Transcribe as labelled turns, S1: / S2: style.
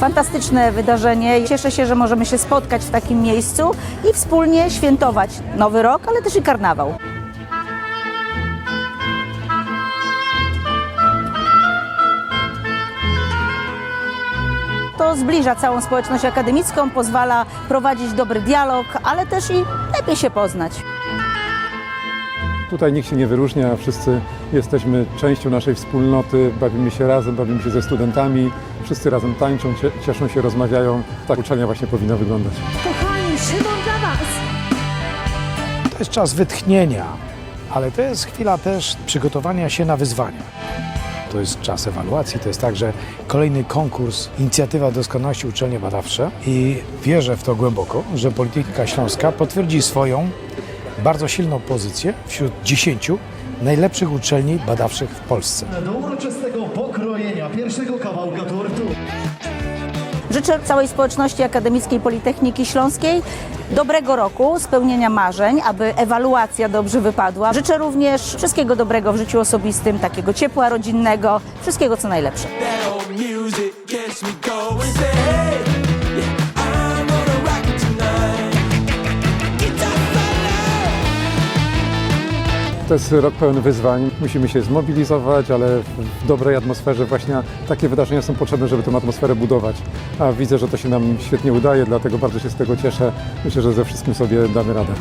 S1: fantastyczne wydarzenie. Cieszę się, że możemy się spotkać w takim miejscu i wspólnie świętować Nowy Rok, ale też i karnawał. To zbliża całą społeczność akademicką, pozwala prowadzić dobry dialog, ale też i lepiej się poznać.
S2: Tutaj nikt się nie wyróżnia, wszyscy jesteśmy częścią naszej wspólnoty, bawimy się razem, bawimy się ze studentami, wszyscy razem tańczą, cie- cieszą się, rozmawiają. Tak uczelnia właśnie powinna wyglądać.
S3: Kochani, Szymon dla Was!
S4: To jest czas wytchnienia, ale to jest chwila też przygotowania się na wyzwania. To jest czas ewaluacji, to jest także kolejny konkurs Inicjatywa Doskonalności Uczelnie Badawcze i wierzę w to głęboko, że Politechnika Śląska potwierdzi swoją bardzo silną pozycję wśród 10 najlepszych uczelni badawczych w Polsce.
S5: do uroczystego pokrojenia pierwszego kawałka tortu.
S1: Życzę całej społeczności akademickiej Politechniki Śląskiej dobrego roku, spełnienia marzeń, aby ewaluacja dobrze wypadła. Życzę również wszystkiego dobrego w życiu osobistym, takiego ciepła rodzinnego, wszystkiego co najlepsze.
S2: To jest rok pełen wyzwań, musimy się zmobilizować, ale w dobrej atmosferze właśnie takie wydarzenia są potrzebne, żeby tę atmosferę budować. A widzę, że to się nam świetnie udaje, dlatego bardzo się z tego cieszę. Myślę, że ze wszystkim sobie damy radę.